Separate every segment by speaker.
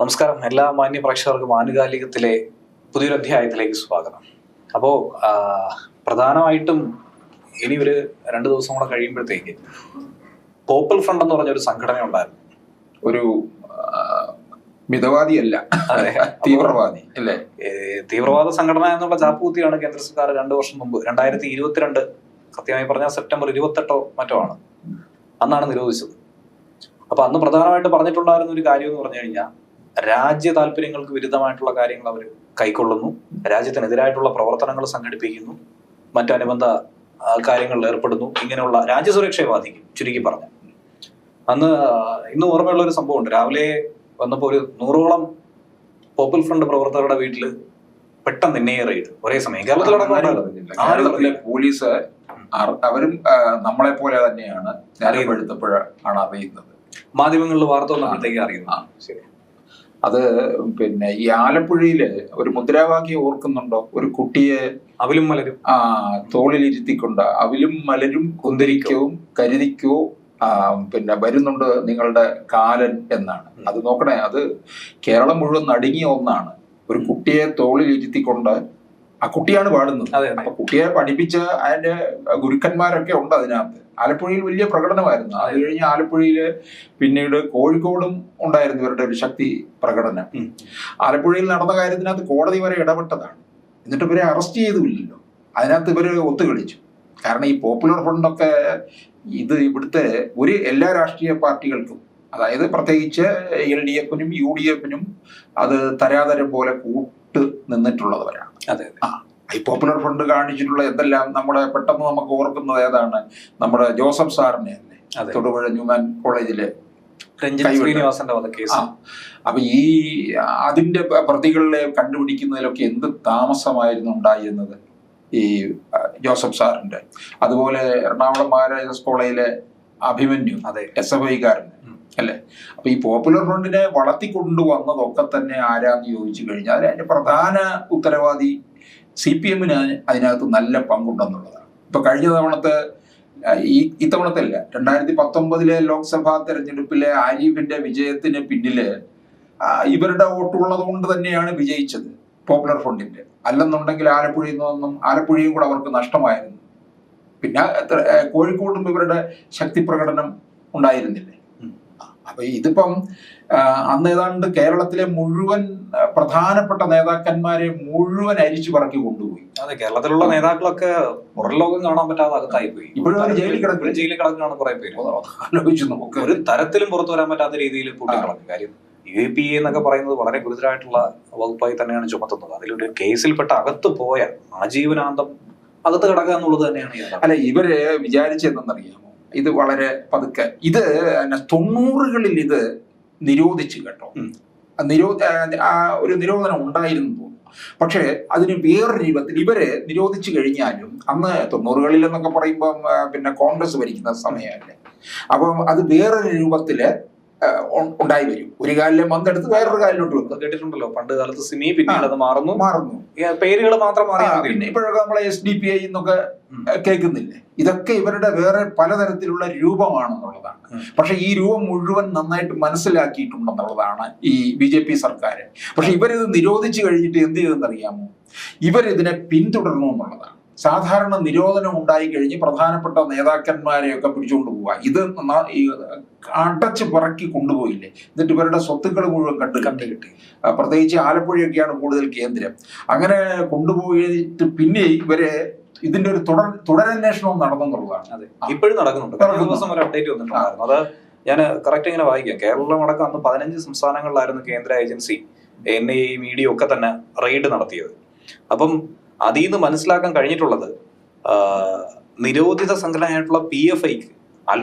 Speaker 1: നമസ്കാരം. എല്ലാ മാന്യ പ്രേക്ഷകർക്കും ആനുകാലികത്തിലെ പുതിയൊരു അധ്യായത്തിലേക്ക് സ്വാഗതം. അപ്പോൾ പ്രധാനമായിട്ടും ഇനി ഒരു രണ്ട് ദിവസം കൂടെ കഴിയുമ്പോഴത്തേക്ക് പോപ്പൽ ഫ്രണ്ട് എന്ന് പറഞ്ഞ ഒരു സംഘടന ഉണ്ടായിരുന്നു.
Speaker 2: ഒരു മിതവാദി മിതവാദിയല്ല. തീവ്രവാദി അല്ലേ?
Speaker 1: തീവ്രവാദ സംഘടന എന്നുള്ള ചാപ്പുകുത്തിയാണ് കേന്ദ്ര സർക്കാർ രണ്ടു വർഷം മുമ്പ്. രണ്ടായിരത്തി ഇരുപത്തിരണ്ട് കൃത്യമായി പറഞ്ഞാൽ സെപ്റ്റംബർ ഇരുപത്തെട്ടോ മറ്റോ ആണ്. അന്നാണ് നിരോധിച്ചത്. അപ്പൊ അന്ന് പ്രധാനമായിട്ട് പറഞ്ഞിട്ടുണ്ടായിരുന്ന ഒരു കാര്യം എന്ന് പറഞ്ഞു കഴിഞ്ഞാൽ രാജ്യ താല്പര്യങ്ങൾക്ക് വിരുദ്ധമായിട്ടുള്ള കാര്യങ്ങൾ അവർ കൈക്കൊള്ളുന്നു. രാജ്യത്തിനെതിരായിട്ടുള്ള പ്രവർത്തനങ്ങൾ സംഘടിപ്പിക്കുന്നു. മറ്റനുബന്ധ കാര്യങ്ങളിൽ ഏർപ്പെടുന്നു. ഇങ്ങനെയുള്ള രാജ്യസുരക്ഷയെ ബാധിക്കും ചുരുക്കി പറഞ്ഞു അന്ന് ഇന്ന് ഓർമ്മയുള്ള ഒരു സംഭവമുണ്ട്. രാവിലെ വന്നപ്പോൾ ഒരു നൂറോളം പോപ്പുലർ ഫ്രണ്ട് പ്രവർത്തകരുടെ വീട്ടിൽ പെട്ടെന്ന് എന്നെ റെയ്ഡ് ഒരേ സമയം. കേരളത്തിലടക്കം
Speaker 2: പോലീസ് അവരും നമ്മളെ പോലെ തന്നെയാണ് ആണ് അറിയുന്നത്.
Speaker 1: മാധ്യമങ്ങളിൽ വാർത്ത വന്നപ്പോഴത്തേക്ക് അറിയുന്നു
Speaker 2: ആ, ശരി. അത് പിന്നെ ഈ ആലപ്പുഴയിൽ ഒരു മുദ്രാവാക്യം ഓർക്കുന്നുണ്ടോ? ഒരു കുട്ടിയെ
Speaker 1: അവലും മലരും.
Speaker 2: ആ തോളിലിരുത്തിക്കൊണ്ട് അവലും മലരും കുന്തിരിക്കവും കരുതിക്കോ ആ, പിന്നെ വരുന്നുണ്ട് നിങ്ങളുടെ കാലൻ എന്നാണ്. അത് നോക്കണേ അത് കേരളം മുഴുവൻ നടുങ്ങിയ ഒന്നാണ്. ഒരു കുട്ടിയെ തോളിലിരുത്തിക്കൊണ്ട് ആ കുട്ടിയാണ് പാടുന്നത്. അപ്പൊ കുട്ടിയെ പഠിപ്പിച്ച അതിന്റെ ഗുരുക്കന്മാരൊക്കെ ഉണ്ട് അതിനകത്ത്. ആലപ്പുഴയിൽ വലിയ പ്രകടനമായിരുന്നു. അത് കഴിഞ്ഞ് ആലപ്പുഴയിൽ പിന്നീട് കോഴിക്കോടും ഉണ്ടായിരുന്നു ഇവരുടെ ഒരു ശക്തി പ്രകടനം. ആലപ്പുഴയിൽ നടന്ന കാര്യത്തിനകത്ത് കോടതി വരെ ഇടപെട്ടതാണ്. എന്നിട്ട് ഇവരെ അറസ്റ്റ് ചെയ്തുമില്ലല്ലോ. അതിനകത്ത് ഇവർ ഒത്തുകളിച്ചു. കാരണം ഈ പോപ്പുലർ ഫ്രണ്ടൊക്കെ ഇത് ഇവിടുത്തെ ഒരു എല്ലാ രാഷ്ട്രീയ പാർട്ടികൾക്കും അതായത് പ്രത്യേകിച്ച് എൽ ഡി എഫിനും യു ഡി എഫിനും അത് തരാതരം പോലെ കൂട്ട് നിന്നിട്ടുള്ളവരാണ്.
Speaker 1: അതെ
Speaker 2: ഈ പോപ്പുലർ ഫ്രണ്ട് കാണിച്ചിട്ടുള്ള എന്തെല്ലാം നമ്മുടെ പെട്ടെന്ന് നമുക്ക് ഓർക്കുന്നത് ഏതാണ്? നമ്മുടെ ജോസഫ് സാറിനെ തൊടുപുഴ ന്യൂമാൻ കോളേജിലെ അപ്പൊ ഈ അതിന്റെ പ്രതികളിലെ പ്രതികളെ കണ്ടുപിടിക്കുന്നതിലൊക്കെ എന്ത് താമസമായിരുന്നു ഉണ്ടായിരുന്നത് ഈ ജോസഫ് സാറിന്റെ? അതുപോലെ എറണാകുളം മഹാരാജാസ് കോളേജിലെ അഭിമന്യു
Speaker 1: അതെ.
Speaker 2: എസ് എഫ് ഐക്കാരൻ. അല്ലെ? അപ്പൊ ഈ പോപ്പുലർ ഫ്രണ്ടിനെ വളർത്തിക്കൊണ്ടുവന്നതൊക്കെ തന്നെ ആരാന്ന് ചോദിച്ചു കഴിഞ്ഞാൽ അതിന്റെ പ്രധാന ഉത്തരവാദി സി പി എമ്മിന് അതിനകത്ത് നല്ല പങ്കുണ്ടെന്നുള്ളതാണ്. ഇപ്പൊ കഴിഞ്ഞ തവണത്തെ ഈ ഇത്തവണത്തെ അല്ല രണ്ടായിരത്തി പത്തൊമ്പതിലെ ലോക്സഭാ തെരഞ്ഞെടുപ്പിലെ ആരിഫിന്റെ വിജയത്തിന് പിന്നിൽ ഇവരുടെ വോട്ടുള്ളത് കൊണ്ട് തന്നെയാണ് വിജയിച്ചത് പോപ്പുലർ ഫ്രണ്ടിന്റെ. അല്ലെന്നുണ്ടെങ്കിൽ ആലപ്പുഴയിൽ നിന്നൊന്നും ആലപ്പുഴയും കൂടെ അവർക്ക് നഷ്ടമായിരുന്നു. പിന്നെ കോഴിക്കോടും ഇവരുടെ ശക്തി പ്രകടനം ഉണ്ടായിരുന്നില്ലേ. അപ്പൊ ഇതിപ്പം അന്ന് ഏതാണ്ട് കേരളത്തിലെ മുഴുവൻ പ്രധാനപ്പെട്ട നേതാക്കന്മാരെ മുഴുവൻ അരിച്ചു പറക്കി കൊണ്ടുപോയി.
Speaker 1: അതെ കേരളത്തിലുള്ള നേതാക്കളൊക്കെ പുറം ലോകം കാണാൻ പറ്റാതെ അകത്തായി പോയി.
Speaker 2: ഇപ്പോഴും ജയിലിൽ കിടക്കും.
Speaker 1: ജയിലിൽ കിടക്കുകയാണ് കുറെ പേര്.
Speaker 2: ആലോചിച്ചു നമുക്ക്.
Speaker 1: ഒരു തരത്തിലും പുറത്തു വരാൻ പറ്റാത്ത രീതിയിൽ പൂട്ടിക്കളഞ്ഞു കാര്യം യു എ പി എ എന്നൊക്കെ പറയുന്നത് വളരെ ഗുരുതരമായിട്ടുള്ള വകുപ്പായി തന്നെയാണ് ചുമത്തുന്നത്. അതിലൊരു കേസിൽപ്പെട്ട അകത്ത് പോയ ആജീവനാന്തം അകത്ത് കിടക്കുക എന്നുള്ളത് തന്നെയാണ്
Speaker 2: അല്ലെ ഇവർ വിചാരിച്ചതെന്നറിയാമോ ഇത് വളരെ പതുക്കെ. ഇത് തൊണ്ണൂറുകളിൽ ഇത് നിരോധിച്ചു കേട്ടോ. നിരോധ ഒരു നിരോധനം ഉണ്ടായിരുന്നു തോന്നുന്നു. പക്ഷേ അതിന് വേറൊരു രൂപത്തിൽ ഇവർ നിരോധിച്ചു കഴിഞ്ഞാലും അന്ന് തൊണ്ണൂറുകളിൽ എന്നൊക്കെ പറയുമ്പം പിന്നെ കോൺഗ്രസ് ഭരിക്കുന്ന സമയമല്ലേ. അപ്പം അത് വേറൊരു രൂപത്തിൽ ഉണ്ടായി വരും. ഒരു കാലിലെ മന്തെടുത്ത് വേറൊരു കാലിലോട്ട്
Speaker 1: അത്
Speaker 2: വെക്കും
Speaker 1: കേട്ടിട്ടുണ്ടല്ലോ. പണ്ട് കാലത്ത് സിമി പിന്നീട് അത് മാറുന്നു.
Speaker 2: മാറുന്നു.
Speaker 1: പേരുകൾ മാത്രം
Speaker 2: മാറി
Speaker 1: മാറിയാൽ
Speaker 2: പിന്നെ ഇപ്പോഴൊക്കെ നമ്മളെ എസ് ഡി പി ഐ എന്നൊക്കെ കേൾക്കുന്നില്ലേ? ഇതൊക്കെ ഇവരുടെ വേറെ പലതരത്തിലുള്ള രൂപമാണെന്നുള്ളതാണ്. പക്ഷെ ഈ രൂപം മുഴുവൻ നന്നായിട്ട് മനസ്സിലാക്കിയിട്ടുണ്ടെന്നുള്ളതാണ് ഈ ബി ജെ പി സർക്കാർ പക്ഷെ ഇവരിത് നിരോധിച്ചു കഴിഞ്ഞിട്ട് എന്ത് ചെയ്തെന്നറിയാമോ? ഇവരിതിനെ പിന്തുടർന്നു എന്നുള്ളതാണ്. സാധാരണ നിരോധനം ഉണ്ടായി കഴിഞ്ഞ് പ്രധാനപ്പെട്ട നേതാക്കന്മാരെയൊക്കെ പിടിച്ചുകൊണ്ട് പോവുക. ഇത് അടച്ച് പറക്കി കൊണ്ടുപോയില്ലേ? എന്നിട്ട് ഇവരുടെ സ്വത്തുക്കൾ മുഴുവൻ കണ്ട്
Speaker 1: കണ്ടു കിട്ടി.
Speaker 2: പ്രത്യേകിച്ച് ആലപ്പുഴയൊക്കെയാണ് കൂടുതൽ കേന്ദ്രം. അങ്ങനെ കൊണ്ടുപോയിട്ട് പിന്നെ ഇവരെ ഇതിന്റെ ഒരു തുടർ തുടരന്വേഷണവും നടന്നെന്നുള്ളതാണ്.
Speaker 1: അതെ. ഇപ്പോഴും നടക്കുന്നുണ്ട്. കഴിഞ്ഞ ദിവസം ഒരു അപ്ഡേറ്റ് വന്നിട്ടുണ്ടായിരുന്നു. അത് ഞാൻ കറക്റ്റ് ഇങ്ങനെ വായിക്കാം. കേരളം അടക്കം അന്ന് പതിനഞ്ച് സംസ്ഥാനങ്ങളിലായിരുന്നു കേന്ദ്ര ഏജൻസി എൻ ഐ മീഡിയ ഒക്കെ തന്നെ റെയ്ഡ് നടത്തിയത്. അപ്പം അതിൽ നിന്ന് മനസ്സിലാക്കാൻ കഴിഞ്ഞിട്ടുള്ളത് നിരോധിത സംഘടനയായിട്ടുള്ള പി എഫ് ഐക്ക് അൽ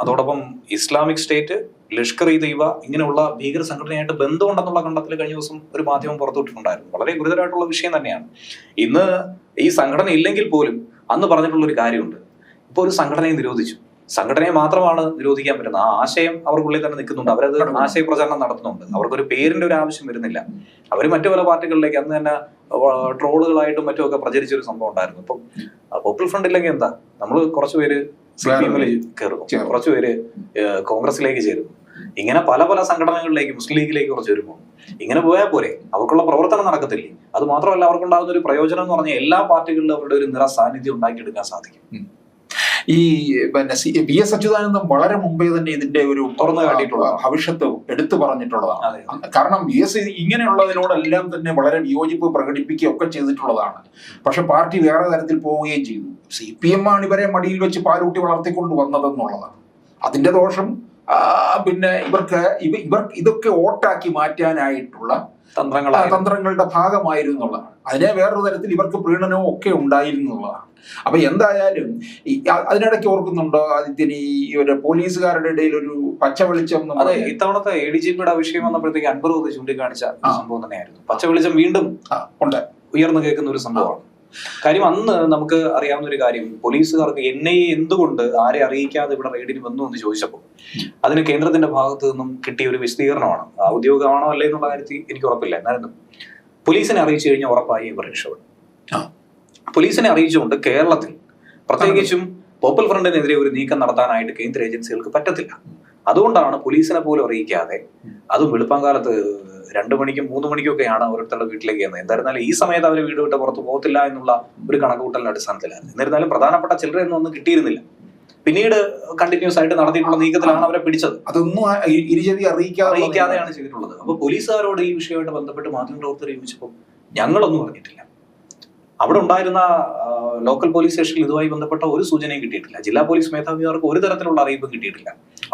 Speaker 1: അതോടൊപ്പം ഇസ്ലാമിക് സ്റ്റേറ്റ് ലഷ്കർ ഇ ദൈവ ഇങ്ങനെയുള്ള ഭീകര സംഘടനയായിട്ട് ബന്ധമുണ്ടെന്നുള്ള കണ്ടെത്തൽ കഴിഞ്ഞ ദിവസം ഒരു മാധ്യമം പുറത്തുവിട്ടിട്ടുണ്ടായിരുന്നു. വളരെ ഗുരുതരമായിട്ടുള്ള വിഷയം തന്നെയാണ്. ഇന്ന് ഈ സംഘടന ഇല്ലെങ്കിൽ പോലും അന്ന് പറഞ്ഞിട്ടുള്ള ഒരു കാര്യമുണ്ട്. ഇപ്പോൾ ഒരു സംഘടനയെ നിരോധിച്ചു. സംഘടനയെ മാത്രമാണ് നിരോധിക്കാൻ പറ്റുന്നത്. ആ ആശയം അവർക്കുള്ളിൽ തന്നെ നിൽക്കുന്നുണ്ട്. അവരത്
Speaker 2: കടന്നു.
Speaker 1: ആശയ പ്രചാരണം നടത്തുന്നുണ്ട്. അവർക്കൊരു പേരിന്റെ ഒരു ആവശ്യം വരുന്നില്ല. അവർ മറ്റു പല പാർട്ടികളിലേക്ക് അന്ന് തന്നെ ട്രോളുകളായിട്ടും മറ്റും ഒക്കെ പ്രചരിച്ചൊരു സംഭവം ഉണ്ടായിരുന്നു. അപ്പം പോപ്പുലർ ഫ്രണ്ട് ഇല്ലെങ്കിൽ എന്താ? നമ്മൾ കുറച്ചുപേര് സി പി എമ്മിൽ കയറുന്നു
Speaker 2: ചേർന്നു.
Speaker 1: കുറച്ചുപേര് കോൺഗ്രസിലേക്ക് ചേരുന്നു ഇങ്ങനെ പല പല സംഘടനകളിലേക്ക് മുസ്ലിം ലീഗിലേക്ക് കുറച്ച് വരുമ്പോൾ ഇങ്ങനെ പോയാൽ പോരെ. അവർക്കുള്ള പ്രവർത്തനം നടക്കത്തില്ലേ? അത് മാത്രമല്ല അവർക്കുണ്ടാകുന്ന ഒരു പ്രയോജനം എന്ന് പറഞ്ഞാൽ എല്ലാ പാർട്ടികളിലും അവരുടെ ഒരു നിറ സാന്നിധ്യം ഉണ്ടാക്കിയെടുക്കാൻ സാധിക്കും.
Speaker 2: ഈ പിന്നെ സി- വി എസ് അച്യുതാനന്ദൻ വളരെ മുമ്പേ തന്നെ ഇതിന്റെ ഒരു
Speaker 1: തുറന്നു കാട്ടിയിട്ടുള്ളതാണ്.
Speaker 2: ഭവിഷ്യത്ത് എടുത്തു പറഞ്ഞിട്ടുള്ളതാണ്. കാരണം വി എസ് ഇങ്ങനെയുള്ളതിനോടെല്ലാം തന്നെ വളരെ വിയോജിപ്പ് പ്രകടിപ്പിക്കുകയും ഒക്കെ ചെയ്തിട്ടുള്ളതാണ്. പക്ഷെ പാർട്ടി വേറെ തരത്തിൽ പോവുകയും ചെയ്തു. സി പി എം ആണ് ഇവരെ മടിയിൽ വെച്ച് പാലൂട്ടി വളർത്തിക്കൊണ്ട് വന്നതെന്നുള്ളതാണ്. അതിന്റെ ദോഷം പിന്നെ ഇവർക്ക് ഇവ ഇവർ ഇതൊക്കെ വോട്ടാക്കി മാറ്റാനായിട്ടുള്ള തന്ത്രങ്ങളുടെ ഭാഗമായിരുന്നു എന്നുള്ളതാണ്. അതിനെ വേറൊരു തരത്തിൽ ഇവർക്ക് പ്രീണനവും ഒക്കെ ഉണ്ടായിരുന്നു എന്നുള്ളതാണ്. അപ്പൊ എന്തായാലും അതിനിടയ്ക്ക് ഓർക്കുന്നുണ്ടോ ആദിത്യൻ ഈ ഒരു പോലീസുകാരുടെ ഇടയിൽ ഒരു പച്ച വെളിച്ചം എന്ന്
Speaker 1: അതെ ഇത്തവണത്തെ എ ഡി ജി പിയുടെ വിഷയം വന്നപ്പോഴത്തേക്ക് അൻപർ ചൂണ്ടിക്കാണിച്ച
Speaker 2: ആ.
Speaker 1: സംഭവം തന്നെയായിരുന്നു. പച്ച വെളിച്ചം വീണ്ടും
Speaker 2: ഉണ്ട്.
Speaker 1: ഉയർന്നു കേൾക്കുന്ന ഒരു സംഭവമാണ്. കാര്യം അന്ന് നമുക്ക് അറിയാവുന്ന ഒരു കാര്യം പോലീസുകാർക്ക് എൻ ഐ എ എന്തുകൊണ്ട് ആരെ അറിയിക്കാതെ ഇവിടെ റെയ്ഡിന് വന്നു എന്ന് ചോദിച്ചപ്പോൾ അതിന് കേന്ദ്രത്തിന്റെ ഭാഗത്തു നിന്നും കിട്ടിയ ഒരു വിശദീകരണമാണ്. ഔദ്യോഗികമാണോ അല്ലേ എന്നുള്ള കാര്യത്തിൽ എനിക്ക് ഉറപ്പില്ല. എന്നായിരുന്നു പോലീസിനെ അറിയിച്ചു കഴിഞ്ഞാൽ ഉറപ്പായി ഇവർ രക്ഷപ്പെടും. പോലീസിനെ അറിയിച്ചുകൊണ്ട് കേരളത്തിൽ പ്രത്യേകിച്ചും പോപ്പൽ ഫ്രണ്ടിനെതിരെ ഒരു നീക്കം നടത്താനായിട്ട് കേന്ദ്ര ഏജൻസികൾക്ക് പറ്റത്തില്ല. അതുകൊണ്ടാണ് പോലീസിനെ പോലും അറിയിക്കാതെ അതും വെളുപ്പാങ്കാലത്ത് രണ്ടു മണിക്കും മൂന്ന് മണിക്കൊക്കെയാണ് ഓരോരുത്തരുടെ വീട്ടിലേക്ക് ചെയ്യുന്നത് എന്തായിരുന്നാലും ഈ സമയത്ത് അവർ വീട് വിട്ട് പുറത്ത് പോകത്തില്ല എന്നുള്ള ഒരു കണക്കുകൂട്ടലിന്റെ അടിസ്ഥാനത്തിലായിരുന്നു എന്നിരുന്നാലും പ്രധാനപ്പെട്ട ചിലരെയൊന്നും ഒന്നും കിട്ടിയിരുന്നില്ല. പിന്നീട് കണ്ടിന്യൂസ് ആയിട്ട് നടത്തിയിട്ടുള്ള നീക്കത്തിലാണ് അവരെ പിടിച്ചത്.
Speaker 2: അതൊന്നും ഇരുചെവി അറിയിക്കാതെ
Speaker 1: അറിയിക്കാതെയാണ് ചെയ്തിട്ടുള്ളത്. അപ്പൊ പോലീസുകാരോട് ഈ വിഷയമായിട്ട് ബന്ധപ്പെട്ട് മാധ്യമപ്രവർത്തകർ ചോദിച്ചപ്പോൾ ഞങ്ങളൊന്നും അറിഞ്ഞിട്ടില്ല. അവിടെ ഉണ്ടായിരുന്ന ലോക്കൽ പോലീസ് സ്റ്റേഷനിൽ ഇതുമായി ബന്ധപ്പെട്ട ഒരു സൂചനയും കിട്ടിയിട്ടില്ല. ജില്ലാ പോലീസ് മേധാവിമാർക്ക് ഒരു തരത്തിലുള്ള അറിയിപ്പും കിട്ടിയിട്ടില്ല.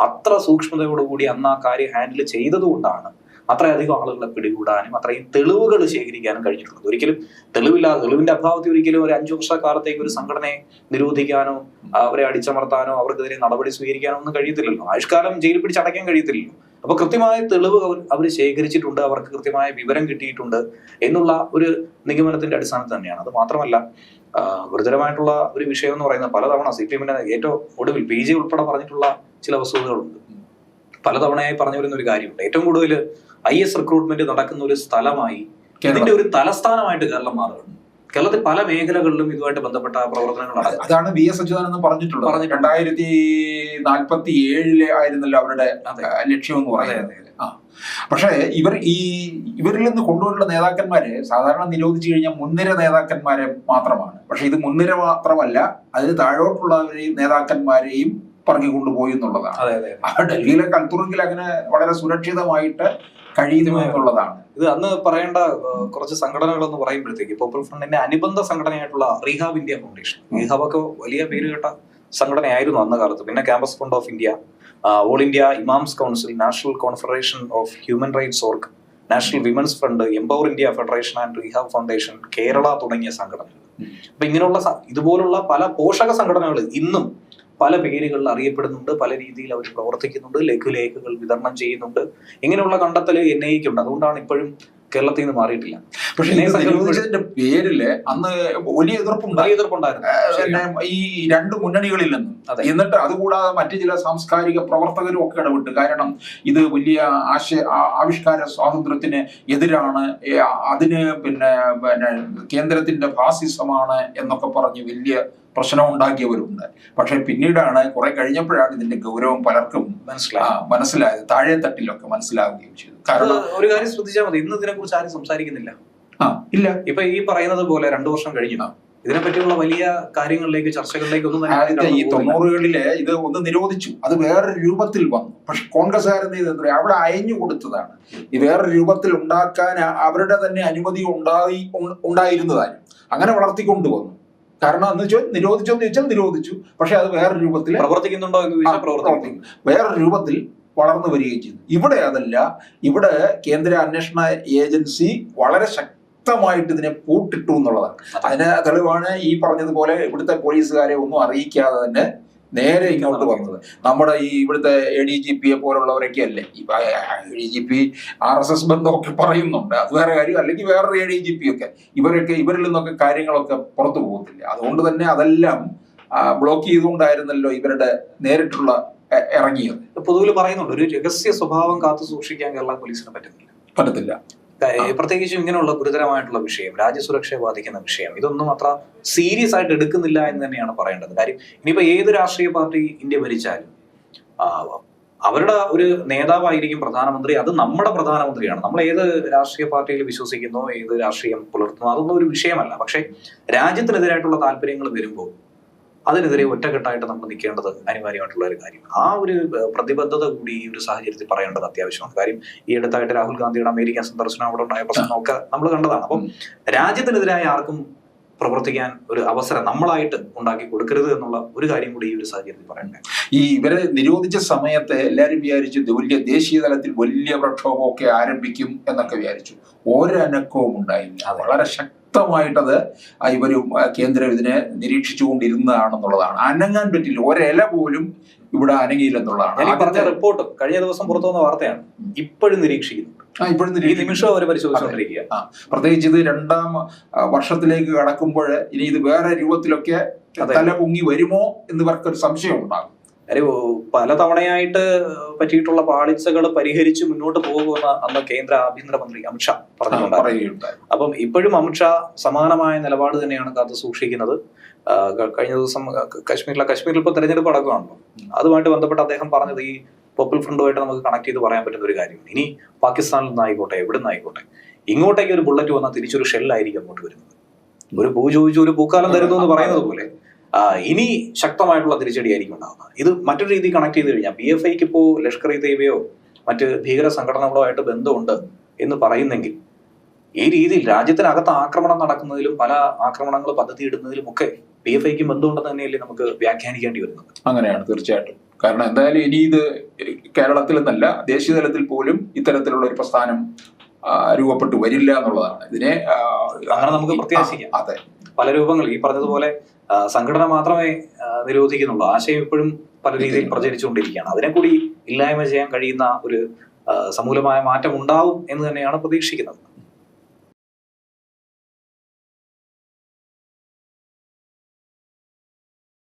Speaker 1: അത്ര സൂക്ഷ്മതയോടുകൂടി അന്ന് ആ കാര്യം ഹാൻഡിൽ ചെയ്തതുകൊണ്ടാണ് അത്രയധികം ആളുകളെ പിടികൂടാനും അത്രയും തെളിവുകൾ ശേഖരിക്കാനും കഴിഞ്ഞിട്ടുള്ളത്. ഒരിക്കലും തെളിവില്ലാതെ തെളിവിന്റെ അഭാവത്തിൽ ഒരിക്കലും ഒരു അഞ്ചു വർഷക്കാലത്തേക്ക് ഒരു സംഘടനയെ നിരോധിക്കാനോ അവരെ അടിച്ചമർത്താനോ അവർക്കെതിരെ നടപടി സ്വീകരിക്കാനോ ഒന്നും കഴിയത്തില്ലല്ലോ. ആയുഷ്കാലം ജയിലിൽ പിടിച്ചടയ്ക്കാൻ കഴിയത്തില്ലല്ലോ. അപ്പൊ കൃത്യമായ തെളിവ് അവർ ശേഖരിച്ചിട്ടുണ്ട് അവർക്ക് കൃത്യമായ വിവരം കിട്ടിയിട്ടുണ്ട് എന്നുള്ള ഒരു നിഗമനത്തിന്റെ അടിസ്ഥാനത്തിൽ തന്നെയാണ്. അത് മാത്രമല്ല ഗുരുതരമായിട്ടുള്ള ഒരു വിഷയം എന്ന് പറയുന്നത് പലതവണ സി പി എമ്മിന്റെ ഏറ്റവും ഒടുവിൽ പി ജെ ഉൾപ്പെടെ പറഞ്ഞിട്ടുള്ള ചില വസ്തുതകളുണ്ട്. പലതവണയായി പറഞ്ഞു വരുന്ന ഒരു കാര്യമുണ്ട്. ഏറ്റവും കൂടുതൽ ഐ എസ് റിക്രൂട്ട്മെന്റ് നടക്കുന്ന ഒരു സ്ഥലമായി ഇതിന്റെ ഒരു തലസ്ഥാനമായിട്ട് കേരളം മാറുകയാണ്. കേരളത്തിൽ പല മേഖലകളിലും ഇതുമായിട്ട് ബന്ധപ്പെട്ട പ്രവർത്തനങ്ങൾ
Speaker 2: അതാണ് വി എസ് അച്യുതാനന്ദൻ പറഞ്ഞിട്ടുള്ളത്.
Speaker 1: പറഞ്ഞു
Speaker 2: രണ്ടായിരത്തി നാൽപ്പത്തി ഏഴിൽ ആയിരുന്നല്ലോ അവരുടെ. ലക്ഷ്യം എന്ന് പറയുന്നത്. പക്ഷേ ഇവർ ഈ ഇവരിൽ നിന്ന് കൊണ്ടുവരുന്ന നേതാക്കന്മാര് സാധാരണ നിരോധിച്ചു കഴിഞ്ഞാൽ മുൻനിര നേതാക്കന്മാരെ മാത്രമാണ്. പക്ഷെ ഇത് മുൻനിര മാത്രമല്ല അതിന് താഴോട്ടുള്ളവരെയും നേതാക്കന്മാരെയും പറഞ്ഞു കൊണ്ടുപോയി എന്നുള്ളതാണ്.
Speaker 1: അതെ അതെ.
Speaker 2: ആ ഡൽഹിയിലെ കൽത്തുറങ്കിൽ അങ്ങനെ വളരെ സുരക്ഷിതമായിട്ട് കഴിയുന്നു എന്നുള്ളതാണ്.
Speaker 1: ഇത് അന്ന് പറയേണ്ട കുറച്ച് സംഘടനകൾ എന്ന് പറയുമ്പോഴത്തേക്ക് പോപ്പുലർ ഫ്രണ്ടിന്റെ അനുബന്ധ സംഘടനയായിട്ടുള്ള റീഹാബ് ഇന്ത്യ ഫൗണ്ടേഷൻ റീഹാബ് ഒക്കെ വലിയ പേര് കേട്ട സംഘടനയായിരുന്നു അന്ന കാലത്ത്. പിന്നെ campus front of India all India imams council national confederation of human rights org national women's front empower India federation and rehab foundation Kerala തുടങ്ങിയ സംഘടനകൾ. അപ്പൊ ഇങ്ങനെയുള്ള ഇതുപോലുള്ള പല പോഷക സംഘടനകൾ ഇന്നും പല പേരുകളിൽ അറിയപ്പെടുന്നുണ്ട് പല രീതിയിൽ അവർ പ്രവർത്തിക്കുന്നുണ്ട് ലഘുലേഖകൾ വിതരണം ചെയ്യുന്നുണ്ട്. ഇങ്ങനെയുള്ള കണ്ടെത്തൽ എൻ ഐ ഉണ്ട് അതുകൊണ്ടാണ് ഇപ്പോഴും കേരളത്തിൽ നിന്ന് മാറിയിട്ടില്ല.
Speaker 2: പക്ഷേ പേരിൽ അന്ന് വലിയ എതിർപ്പുണ്ടായി.
Speaker 1: വലിയ എതിർപ്പുണ്ടായിരുന്നു.
Speaker 2: ഈ രണ്ട് മുന്നണികളിൽ നിന്നും.
Speaker 1: അതെ.
Speaker 2: എന്നിട്ട് അതുകൂടാതെ മറ്റു ചില സാംസ്കാരിക പ്രവർത്തകരും ഒക്കെ ഇടപെട്ട്. കാരണം ഇത് വലിയ ആശയ ആവിഷ്കാര സ്വാതന്ത്ര്യത്തിന് എതിരാണ്. അതിന് പിന്നെ പിന്നെ കേന്ദ്രത്തിന്റെ ഫാസിസമാണ് എന്നൊക്കെ പറഞ്ഞ് വലിയ പ്രശ്നം ഉണ്ടാക്കിയവരുണ്ട് പക്ഷെ പിന്നീടാണ് കുറെ കഴിഞ്ഞപ്പോഴാണ് ഇതിന്റെ ഗൗരവം പലർക്കും മനസ്സിലായത്. താഴെ തട്ടിലൊക്കെ മനസ്സിലാവുകയും ചെയ്തു. കാരണം
Speaker 1: ഒരു കാര്യം ശ്രദ്ധിച്ചാൽ മതി. ഇന്ന് ഇതിനെ കുറിച്ച് ആരും സംസാരിക്കുന്നില്ല.
Speaker 2: ആ ഇല്ല.
Speaker 1: ഇപ്പൊ ഈ പറയുന്നത് പോലെ രണ്ടു വർഷം കഴിഞ്ഞു. ഇതിനെ പറ്റിയുള്ള വലിയ കാര്യങ്ങളിലേക്ക് ചർച്ചകളിലേക്ക് ഒന്നും തന്നെ
Speaker 2: ഈ തൊണ്ണൂറുകളിലെ ഇത് ഒന്ന് നിരോധിച്ചു. അത് വേറൊരു രൂപത്തിൽ വന്നു. പക്ഷെ കോൺഗ്രസ്സുകാരെന്ത് ചെയ്തെന്ന് അവിടെ അയഞ്ഞു കൊടുത്തതാണ്. ഈ വേറൊരു രൂപത്തിൽ ഉണ്ടാക്കാൻ അവരുടെ തന്നെ അനുമതി ഉണ്ടായി ഉണ്ടായിരുന്നതായിരുന്നു അങ്ങനെ അങ്ങനെ വളർത്തിക്കൊണ്ടുവന്നു. കാരണം എന്ന് വെച്ചാൽ നിരോധിച്ചോ എന്ന് ചോദിച്ചാൽ നിരോധിച്ചു. പക്ഷെ അത് വേറെ രൂപത്തിൽ
Speaker 1: പ്രവർത്തിക്കുന്നുണ്ടോ എന്ന് ചോദിച്ചാൽ പ്രവർത്തിക്കും
Speaker 2: വേറെ രൂപത്തിൽ വളർന്നു വരികയും ചെയ്തു. ഇവിടെ അതല്ല ഇവിടെ കേന്ദ്ര അന്വേഷണ ഏജൻസി വളരെ ശക്തമായിട്ട് ഇതിനെ പൂട്ടിട്ടു എന്നുള്ളതാണ്. അതിന് തെളിവാണ് ഈ പറഞ്ഞതുപോലെ ഇവിടുത്തെ പോലീസുകാരെ ഒന്നും അറിയിക്കാതെ തന്നെ നേരെ ഇങ്ങോട്ട് വന്നത്. നമ്മുടെ ഈ ഇവിടുത്തെ എ ഡി ജി പിയെ പോലുള്ളവരൊക്കെ അല്ലേ? ഇപ്പൊ A D G P R S S ബന്ധമൊക്കെ പറയുന്നുണ്ട്. അത് വേറെ കാര്യം അല്ലെങ്കിൽ വേറൊരു എ ഡി ജി പി ഒക്കെ ഇവരൊക്കെ ഇവരിൽ നിന്നൊക്കെ കാര്യങ്ങളൊക്കെ പുറത്തു പോകത്തില്ല. അതുകൊണ്ട് തന്നെ അതെല്ലാം ബ്ലോക്ക് ചെയ്തുകൊണ്ടായിരുന്നല്ലോ ഇവരുടെ നേരിട്ടുള്ള ഇറങ്ങിയത്.
Speaker 1: പൊതുവിൽ പറയുന്നുണ്ട് ഒരു രഹസ്യ സ്വഭാവം കാത്തു സൂക്ഷിക്കാൻ കേരള പോലീസിന് പറ്റുന്നില്ല.
Speaker 2: പറ്റത്തില്ല.
Speaker 1: പ്രത്യേകിച്ചും ഇങ്ങനെയുള്ള ഗുരുതരമായിട്ടുള്ള വിഷയം രാജ്യസുരക്ഷയെ ബാധിക്കുന്ന വിഷയം ഇതൊന്നും അത്ര സീരിയസ് ആയിട്ട് എടുക്കുന്നില്ല എന്ന് തന്നെയാണ് പറയേണ്ടത്. കാര്യം ഇനിയിപ്പോ ഏത് രാഷ്ട്രീയ പാർട്ടി ഇന്ത്യ ഭരിച്ചാലും അവരുടെ ഒരു നേതാവായിരിക്കും പ്രധാനമന്ത്രി അത് നമ്മുടെ പ്രധാനമന്ത്രിയാണ്. നമ്മൾ ഏത് രാഷ്ട്രീയ പാർട്ടിയിൽ വിശ്വസിക്കുന്നോ ഏത് രാഷ്ട്രീയം പുലർത്തുന്നോ അതൊന്നും ഒരു വിഷയമല്ല. പക്ഷേ രാജ്യത്തിനെതിരായിട്ടുള്ള താല്പര്യങ്ങൾ വരുമ്പോൾ അതിനെതിരെ ഒറ്റക്കെട്ടായിട്ട് നമ്മൾ നിൽക്കേണ്ടത് അനിവാര്യമായിട്ടുള്ള ഒരു കാര്യമാണ്. ആ ഒരു പ്രതിബദ്ധത കൂടി ഈ ഒരു സാഹചര്യത്തിൽ പറയേണ്ടത് അത്യാവശ്യമാണ്. കാര്യം ഈ അടുത്തായിട്ട് രാഹുൽ ഗാന്ധിയുടെ അമേരിക്കൻ സന്ദർശനം അവിടെ ഉണ്ടായ പ്രശ്നമൊക്കെ നമ്മൾ കണ്ടതാണ്. അപ്പം രാജ്യത്തിനെതിരായ ആർക്കും പ്രവർത്തിക്കാൻ ഒരു അവസരം നമ്മളായിട്ട് ഉണ്ടാക്കി കൊടുക്കരുത് എന്നുള്ള ഒരു കാര്യം കൂടി ഈ ഒരു സാഹചര്യത്തിൽ പറയണ്ടേ
Speaker 2: ഈ ഇവരെ നിരോധിച്ച സമയത്ത് എല്ലാവരും വിചാരിച്ചു വലിയ ദേശീയ തലത്തിൽ വലിയ പ്രക്ഷോഭമൊക്കെ ആരംഭിക്കും എന്നൊക്കെ വിചാരിച്ചു. ഒരനക്കവും ഉണ്ടായില്ല. വളരെ ശക്തമായിട്ടത് ഇവരും കേന്ദ്രം ഇതിനെ നിരീക്ഷിച്ചുകൊണ്ടിരുന്നതാണെന്നുള്ളതാണ്. അനങ്ങാൻ പറ്റില്ല. ഒരില പോലും ഇവിടെ അനങ്ങിയില്ലെന്നുള്ളതാണ്.
Speaker 1: പറഞ്ഞ റിപ്പോർട്ട് കഴിഞ്ഞ ദിവസം പുറത്തു വന്ന വാർത്തയാണ് ഇപ്പോഴും നിരീക്ഷിക്കുന്നു.
Speaker 2: ഇപ്പോഴും.
Speaker 1: നിമിഷം അവർ പരിശോധിച്ചുകൊണ്ടിരിക്കുക.
Speaker 2: പ്രത്യേകിച്ച് ഇത് രണ്ടാം വർഷത്തിലേക്ക് കടക്കുമ്പോൾ ഇനി ഇത് വേറെ രൂപത്തിലൊക്കെ. തല പൊങ്ങി വരുമോ എന്ന് ഇവർക്കൊരു സംശയം ഉണ്ടാകും.
Speaker 1: പല തവണയായിട്ട് പറ്റിയിട്ടുള്ള പാളിച്ചകൾ പരിഹരിച്ച് മുന്നോട്ട് പോകുമെന്ന് അന്ന് കേന്ദ്ര ആഭ്യന്തരമന്ത്രി അമിത്ഷാ
Speaker 2: പറഞ്ഞിട്ടുണ്ട്.
Speaker 1: അപ്പം ഇപ്പോഴും അമിത്ഷാ സമാനമായ നിലപാട് തന്നെയാണ് കാത്തു സൂക്ഷിക്കുന്നത്. കഴിഞ്ഞ ദിവസം കശ്മീരിലെ കശ്മീരിൽ കാശ്മീരിൽ ഇപ്പോൾ തെരഞ്ഞെടുപ്പ് അടക്കമാണല്ലോ അതുമായിട്ട് ബന്ധപ്പെട്ട് അദ്ദേഹം പറഞ്ഞത് ഈ പോപ്പുലർ ഫ്രണ്ടുമായിട്ട് നമുക്ക് കണക്ട് ചെയ്ത് പറയാൻ പറ്റുന്ന ഒരു കാര്യമാണ്. ഇനി പാകിസ്ഥാനിൽ നിന്നായിക്കോട്ടെ എവിടെ നിന്നായിക്കോട്ടെ ഇങ്ങോട്ടേക്ക് ഒരു ബുള്ളറ്റ് വന്നാൽ തിരിച്ചൊരു ഷെല്ലായിരിക്കും അങ്ങോട്ട് വരുന്നത്. ഒരു പൂ ചോദിച്ചു ഒരു പൂക്കാലം തരുന്നു എന്ന് പറയുന്നത് പോലെ ഇനി ശക്തമായിട്ടുള്ള തിരിച്ചടിയായിരിക്കും ഉണ്ടാകുന്നത് ഇത് മറ്റൊരു രീതിയിൽ കണക്ട് ചെയ്ത് കഴിഞ്ഞാൽ പി എഫ് ഐക്ക് ഇപ്പോൾ ലഷ്കർ ഇ തൈബയോ മറ്റ് ഭീകര സംഘടനകളോ ആയിട്ട് ബന്ധമുണ്ട് എന്ന് പറയുന്നെങ്കിൽ ഈ രീതിയിൽ രാജ്യത്തിനകത്ത് ആക്രമണം നടക്കുന്നതിലും പല ആക്രമണങ്ങൾ പദ്ധതി ഇടുന്നതിലും ഒക്കെ പി എഫ് ഐക്ക് ബന്ധമുണ്ടെന്ന് തന്നെയല്ലേ നമുക്ക് വ്യാഖ്യാനിക്കേണ്ടി വരുന്നത്?
Speaker 2: അങ്ങനെയാണ് തീർച്ചയായിട്ടും. കാരണം എന്തായാലും ഇനി ഇത് കേരളത്തിൽ നിന്നല്ല ദേശീയ തലത്തിൽ പോലും ഇത്തരത്തിലുള്ള ഒരു പ്രസ്ഥാനം രൂപപ്പെട്ടു വരില്ല എന്നുള്ളതാണ്. ഇതിനെ
Speaker 1: അങ്ങനെ നമുക്ക് പ്രത്യാശിക്കാം.
Speaker 2: അതെ.
Speaker 1: പല രൂപങ്ങൾ ഈ പറഞ്ഞതുപോലെ സംഘടന മാത്രമേ നിരോധിക്കുന്നുള്ളൂ. ആശയം ഇപ്പോഴും പല രീതിയിൽ പ്രചരിച്ചുകൊണ്ടിരിക്കുകയാണ്. അതിനെ കൂടി ഇല്ലായ്മ ചെയ്യാൻ കഴിയുന്ന ഒരു സമൂലമായ മാറ്റം ഉണ്ടാവും എന്ന് തന്നെയാണ് പ്രതീക്ഷിക്കുന്നത്.